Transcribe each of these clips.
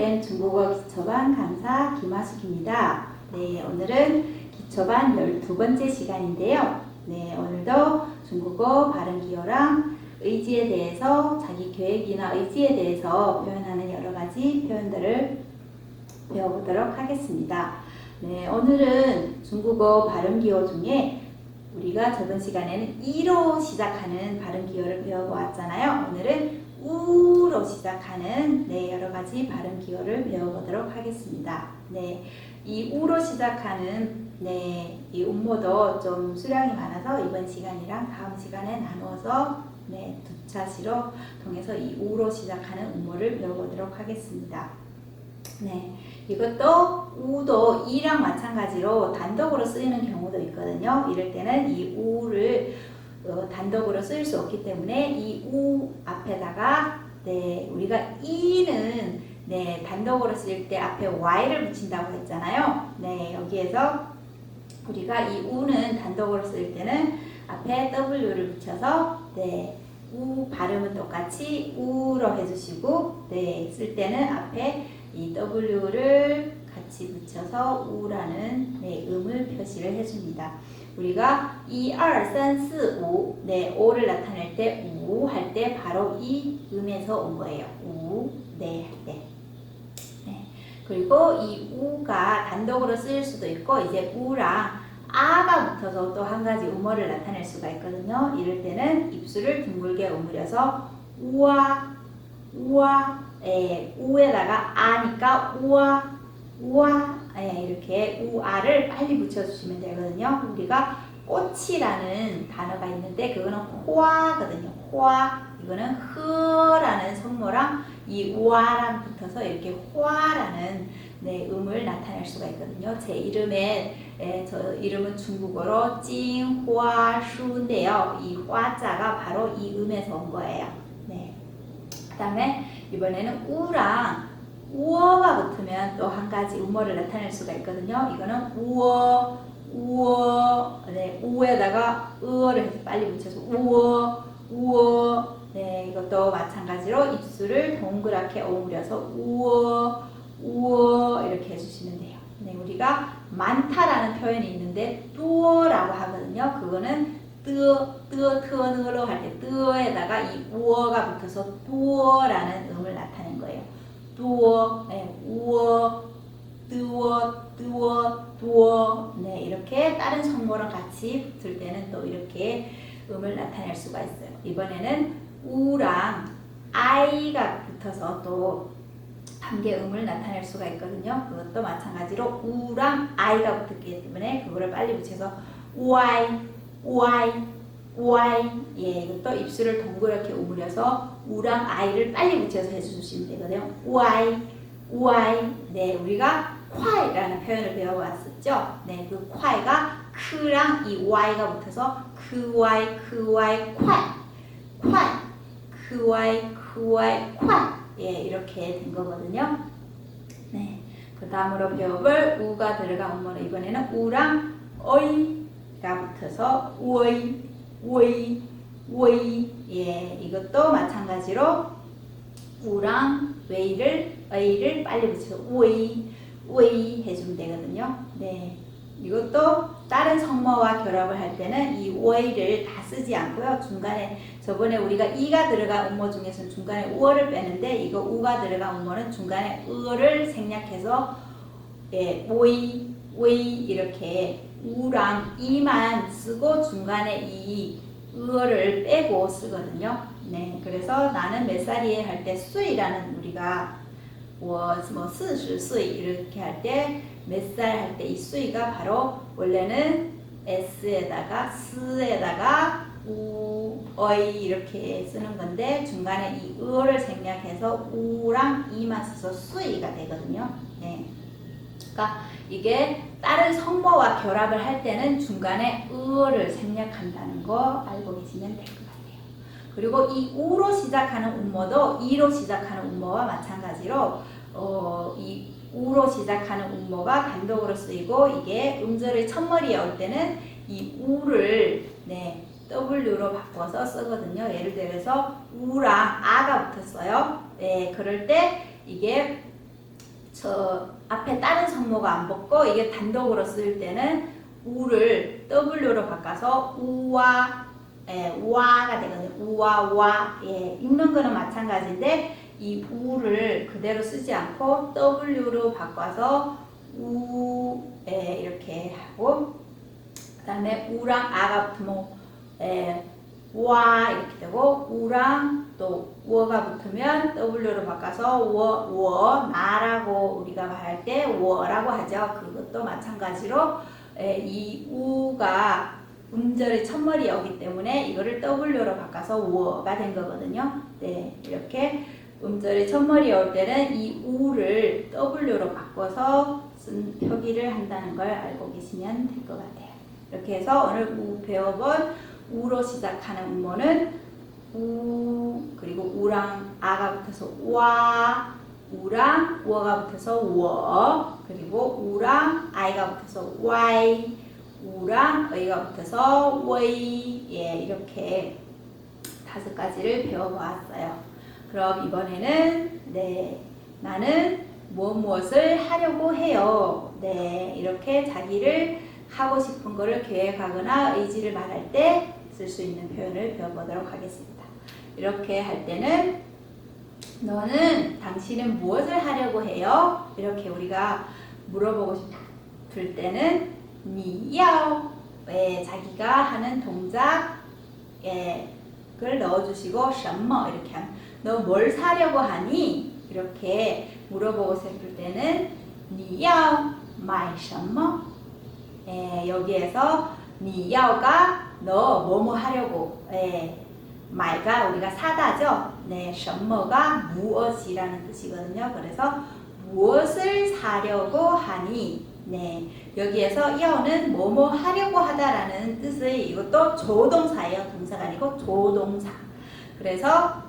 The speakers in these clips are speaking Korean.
된 중국어 기초반 강사 김하숙입니다. 네, 오늘은 기초반 12번째 시간인데요. 네, 오늘도 중국어 발음 기호랑 의지에 대해서 자기 계획이나 의지에 대해서 표현하는 여러 가지 표현들을 배워보도록 하겠습니다. 네, 오늘은 중국어 발음 기호 중에 우리가 저번 시간에는 이로 시작하는 발음 기호를 배워보았잖아요. 오늘은 우로 시작하는 네, 여러 가지 발음 기호를 배워보도록 하겠습니다. 네, 이 우로 시작하는 네, 이 음모도 좀 수량이 많아서 이번 시간이랑 다음 시간에 나누어서 네, 두 차시로 통해서 이 우로 시작하는 음모를 배워보도록 하겠습니다. 네, 이것도 우도 이랑 마찬가지로 단독으로 쓰이는 경우도 있거든요. 이럴 때는 이 우를 어, 단독으로 쓰일 수 없기 때문에 이 우 앞에다가 네, 우리가 이는 네, 단독으로 쓸 때 앞에 y를 붙인다고 했잖아요. 네, 여기에서 우리가 이 우는 단독으로 쓸 때는 앞에 w를 붙여서 네, 우 발음은 똑같이 우로 해주시고 네, 쓸 때는 앞에 이 w를 같이 붙여서 우라는 네, 음을 표시를 해줍니다. 우리가 1, 2, 3, 4, 5, 네, 5를 나타낼 때우할때 바로 이 음에서 온 거예요. 우, 네, 할 때. 네. 그리고 이 우가 단독으로 쓰일 수도 있고 이제 우랑 아가 붙어서 또 한 가지 음어를 나타낼 수가 있거든요. 이럴 때는 입술을 둥글게 오므려서 우와, 우와, 예, 우에다가 아니까 우와, 우와, 예, 이렇게 우아를 빨리 붙여주시면 되거든요. 우리가 꽃이라는 단어가 있는데 그거는 호아거든요. 호아. 이거는 흐라는 성모랑 이 우아랑 붙어서 이렇게 호아라는 네, 음을 나타낼 수가 있거든요. 제 이름에 예, 저 이름은 중국어로 징화슈인데요. 이 화자가 바로 이 음에서 온 거예요. 네. 그다음에 이번에는 우랑 우어가 붙으면 또 한 가지 음어를 나타낼 수가 있거든요. 이거는 우어, 우어, 네, 우에다가 으어를 해서 빨리 붙여서 우어, 우어, 네, 이것도 마찬가지로 입술을 동그랗게 오므려서 우어, 우어 이렇게 해주시면 돼요. 네, 우리가 많다라는 표현이 있는데 뚜어라고 하거든요. 그거는 뜨어, 뜨어, 트어 느로 할 때 뜨어에다가 이 우어가 붙어서 뚜어라는 음을 나타낸 거예요. 뚜어, 네, 우어, 뜨어, 뜨어, 두어, 네, 이렇게 다른 성모랑 같이 붙을 때는 또 이렇게 음을 나타낼 수가 있어요. 이번에는 우랑 아이가 붙어서 또 단계 음을 나타낼 수가 있거든요. 그것도 마찬가지로 우랑 아이가 붙었기 때문에 그거를 빨리 붙여서 우아이, 우아이, 우아이. 예, 이것도 입술을 동그랗게 오므려서 우랑 아이를 빨리 붙여서 해주시면 되거든요. 우아이, 우아이. 네, 우리가 콰이라는 표현을 배워봤었죠. 네, 그 콰이가 크랑 이 y가 붙어서 그 y, 그 y, 콰이, 콰이, 그 y, 그 y, 콰이. 예, 이렇게 된 거거든요. 네, 그 다음으로 배워볼 우가 들어간 음모는 이번에는 우랑 어이가 붙어서 우의, 우의, 우의. 예, 이것도 마찬가지로 우랑 웨이를 어이를 빨리 붙여서 우의, 우의 해주면 되거든요. 네, 이것도 다른 성모와 결합을 할 때는 이 우의를 다 쓰지 않고요. 중간에 저번에 우리가 이가 들어간 음모 중에서는 중간에 우어를 빼는데 이거 우가 들어간 음모는 중간에 으를 생략해서 예, 오이, 오이 이렇게 우랑 이만 쓰고 중간에 이 으어를 빼고 쓰거든요. 네, 그래서 나는 몇 살이에 할 때 수이라는 우리가 뭐, 뭐, 40岁 이렇게 할 때 몇 살 할 때 이 수이가 바로 원래는 s에다가 스에다가 우, 어이 이렇게 쓰는 건데 중간에 이 으를 생략해서 우랑 이만 써서 수이가 되거든요. 네. 그러니까 이게 다른 성모와 결합을 할 때는 중간에 으를 생략한다는 거 알고 계시면 될 것 같아요. 그리고 이 우로 시작하는 음모도 이로 시작하는 음모와 마찬가지로 어, 이 우로 시작하는 음모가 단독으로 쓰이고 이게 음절의 첫머리에 올 때는 이 우를 네, W로 바꿔서 쓰거든요. 예를 들어서 우랑 아가 붙었어요. 네, 그럴 때 이게 저 앞에 다른 성모가 안 붙고 이게 단독으로 쓸 때는 우를 W로 바꿔서 우와 예, 우와가 되거든요. 우와 와 예, 읽는 거는 마찬가지인데 이 우를 그대로 쓰지 않고 W로 바꿔서 우 예, 이렇게 하고 그 다음에 우랑 아가 붙으면 예, 와 이렇게 되고 우랑 또 워가 붙으면 W로 바꿔서 워, 워, 나라고 우리가 말할 때 워라고 하죠. 그것도 마찬가지로 에, 이 우가 음절의 첫머리였기 때문에 이거를 W로 바꿔서 워가 된 거거든요. 네, 이렇게 음절의 첫머리에 올 때는 이 우를 W로 바꿔서 쓴 표기를 한다는 걸 알고 계시면 될 것 같아요. 이렇게 해서 오늘 우 배워본 우로 시작하는 음모는 우 그리고 우랑 아가 붙어서 와 우랑 워가 붙어서 워 그리고 우랑 아이가 붙어서 와이 우랑 의가 붙어서 워이 예 이렇게 다섯 가지를 배워보았어요. 그럼 이번에는 네 나는 무엇 무엇을 하려고 해요. 네 이렇게 자기를 하고 싶은 거를 계획하거나 의지를 말할 때 쓸 수 있는 표현을 배워보도록 하겠습니다. 이렇게 할 때는 너는 당신은 무엇을 하려고 해요? 이렇게 우리가 물어보고 싶을 때는 니야오 예, 자기가 하는 동작 예, 그걸 넣어주시고 什么 이렇게 하면 너 뭘 사려고 하니? 이렇게 물어보고 싶을 때는 니야오 买什么 예, 여기에서 니야오가 너 뭐뭐 하려고 예. 말가 우리가 사다죠. 네, 셔머가 무엇이라는 뜻이거든요. 그래서 무엇을 사려고 하니 네, 여기에서 여는 뭐뭐 하려고 하다라는 뜻의 이것도 조동사예요. 동사가 아니고 조동사. 그래서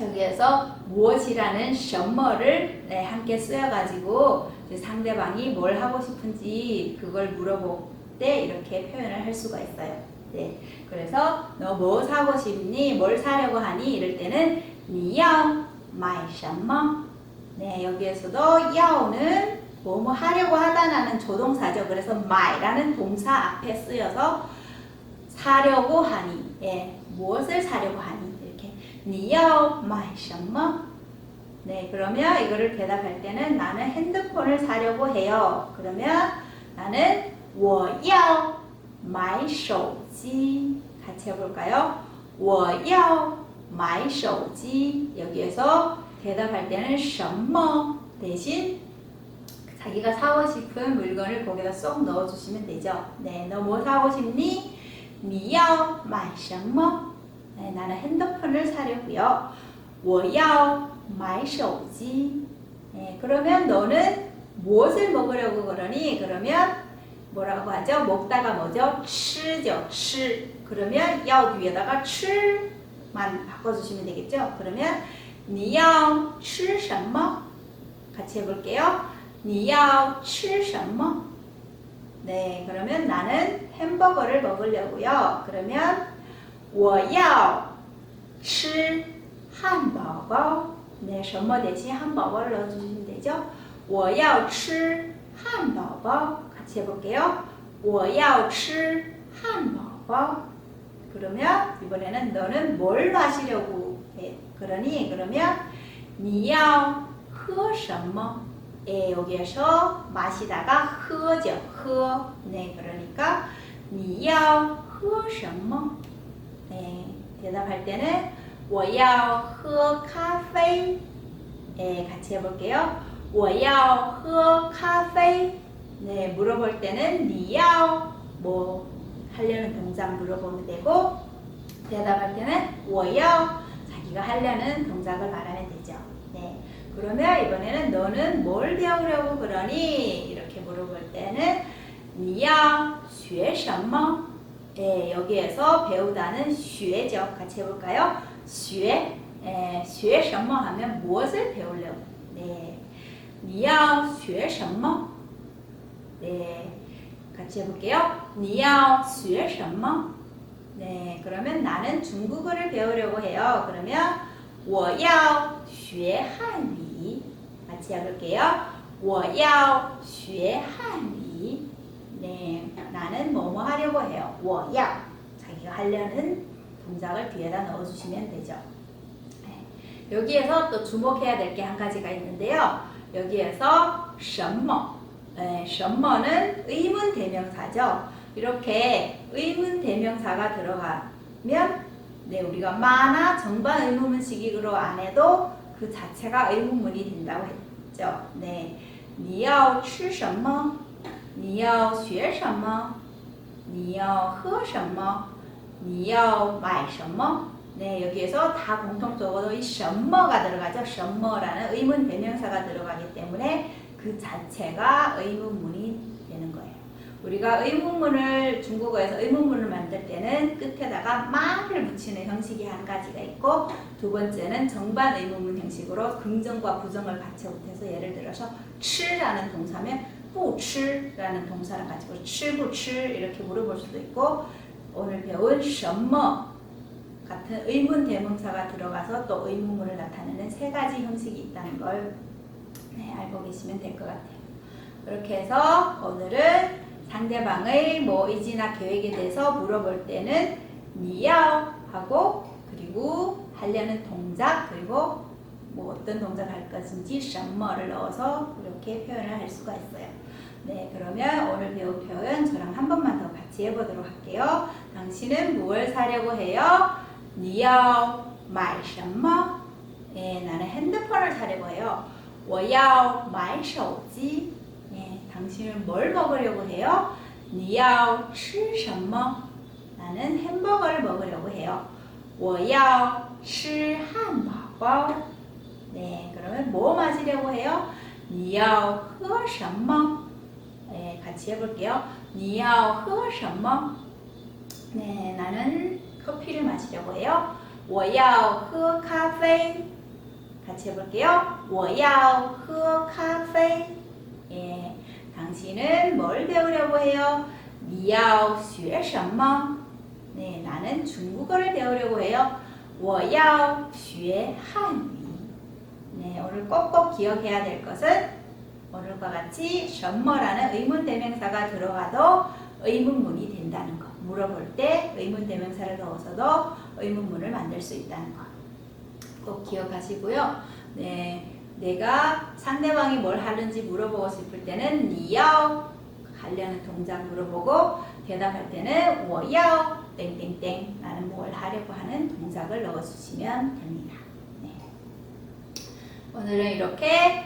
여기에서 무엇이라는 셔머를 네, 함께 쓰여가지고 상대방이 뭘 하고 싶은지 그걸 물어볼 때 이렇게 표현을 할 수가 있어요. 네. 그래서 너 뭐 사고 싶니? 뭘 사려고 하니? 이럴 때는 니야 마이샤마 네 여기에서도 야오는 뭐뭐 하려고 하다라는 조동사죠. 그래서 마이라는 동사 앞에 쓰여서 사려고 하니 예 무엇을 사려고 하니 이렇게 니야오 마이샤마 네 그러면 이거를 대답할 때는 나는 핸드폰을 사려고 해요. 그러면 나는 我要买手机 같이 해볼까요? 我要买手机 여기에서 대답할 때는 什么 대신 자기가 사고 싶은 물건을 거기다 쏙 넣어주시면 되죠. 네, 너 뭐 사고 싶니? 你要买什么? 네, 나는 핸드폰을 사려고요. 我要买手机. 네, 그러면 너는 무엇을 먹으려고 그러니? 그러면 뭐라고 하죠? 먹다가 뭐죠? 吃죠. 吃. 그러면 要 뒤에다가 吃만 바꿔주시면 되겠죠? 그러면 你要吃什么? 같이 해볼게요. 你要吃什么? 네, 그러면 나는 햄버거를 먹으려고요. 그러면 我要吃汉堡包. 네, 什么 대신 한버거를 넣어주시면 되죠? 我要吃汉堡包. 같이 해볼게요. 我要吃汉堡包. 그러면 이번에는 너는 뭘 마시려고 해? 그러니 그러면 你要喝什么? 예, 여기에서 마시다가喝죠. 喝. 네, 그러니까 你要喝什么? 네, 대답할 때는 我要喝咖啡. 예, 같이 해볼게요. 我要喝咖啡. 네, 물어볼 때는 你要뭐 하려는 동작 물어보면 되고 대답할 때는 我要자기가 하려는 동작을 말하면 되죠. 네. 그러면 이번에는 너는 뭘 배우려고 그러니? 이렇게 물어볼 때는 你要学什么? 네, 여기에서 배우다는 学죠. 같이 해볼까요? 学, 예, 学什么 하면 무엇을 배우려고? 네, 你要学什么? 네, 같이 해볼게요. 你要学什么? 네, 그러면 나는 중국어를 배우려고 해요. 그러면 我要学汉语. 같이 해볼게요. 我要学汉语. 네, 나는 뭐뭐 하려고 해요. 我要 자기가 하려는 동작을 뒤에다 넣어주시면 되죠. 네, 여기에서 또 주목해야 될 게 한 가지가 있는데요. 여기에서 什么 네, 什么는 의문 대명사죠. 이렇게 의문 대명사가 들어가면 네, 우리가 마나 정반 의문문식으로 안 해도 그 자체가 의문문이 된다고 했죠. 네. 你要吃什么?你要学什么?你要喝什么?你要买什么? 네, 여기에서 다 공통적으로 이 什么가 들어가죠. 什么라는 의문 대명사가 들어가기 때문에 그 자체가 의문문이 되는 거예요. 우리가 의문문을 중국어에서 의문문을 만들 때는 끝에다가 말을 붙이는 형식이 한 가지가 있고 두 번째는 정반 의문문 형식으로 긍정과 부정을 같이 못해서 예를 들어서 吃라는 동사면 不吃라는 동사를 가지고 吃不吃이렇게 물어볼 수도 있고 오늘 배운 什么 같은 의문 대명사가 들어가서 또 의문문을 나타내는 세 가지 형식이 있다는 걸 네, 알고 계시면 될 것 같아요. 그렇게 해서 오늘은 상대방의 뭐 의지나 계획에 대해서 물어볼 때는 니야오 하고 그리고 하려는 동작 그리고 뭐 어떤 동작을 할 것인지 샴머를 넣어서 이렇게 표현을 할 수가 있어요. 네, 그러면 오늘 배운 표현 저랑 한 번만 더 같이 해보도록 할게요. 당신은 뭘 사려고 해요? 니야오 마이 샴머 네, 나는 핸드폰을 사려고 해요. 我要买手机. 네, 당신은 뭘 먹으려고 해요? 你要吃什么? 나는 햄버거를 먹으려고 해요. 我要吃汉堡包. 네, 그러면 뭐 마시려고 해요? 你要喝什么? 네, 같이 해볼게요. 你要喝什么? 네, 나는 커피를 마시려고 해요. 我要喝咖啡. 같이 해볼게요. 我要喝咖啡. 예, 당신은 뭘 배우려고 해요? 你要学什么? 네, 나는 중국어를 배우려고 해요. 我要学汉语. 네, 오늘 꼭꼭 기억해야 될 것은 오늘과 같이 什么라는 의문 대명사가 들어가도 의문문이 된다는 것. 물어볼 때 의문 대명사를 넣어서도 의문문을 만들 수 있다는 것. 꼭 기억하시고요. 네, 내가 상대방이 뭘 하는지 물어보고 싶을 때는 니야오 하려는 동작 물어보고 대답할 때는 워야오 땡땡땡 나는 뭘 하려고 하는 동작을 넣어주시면 됩니다. 네. 오늘은 이렇게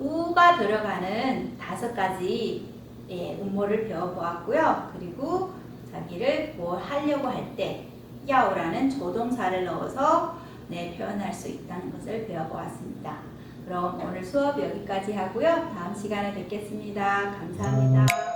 우가 들어가는 다섯 가지 예, 음모를 배워보았고요. 그리고 자기를 뭘 하려고 할 때 야오라는 조동사를 넣어서 네, 표현할 수 있다는 것을 배워보았습니다. 그럼 오늘 수업 여기까지 하고요. 다음 시간에 뵙겠습니다. 감사합니다.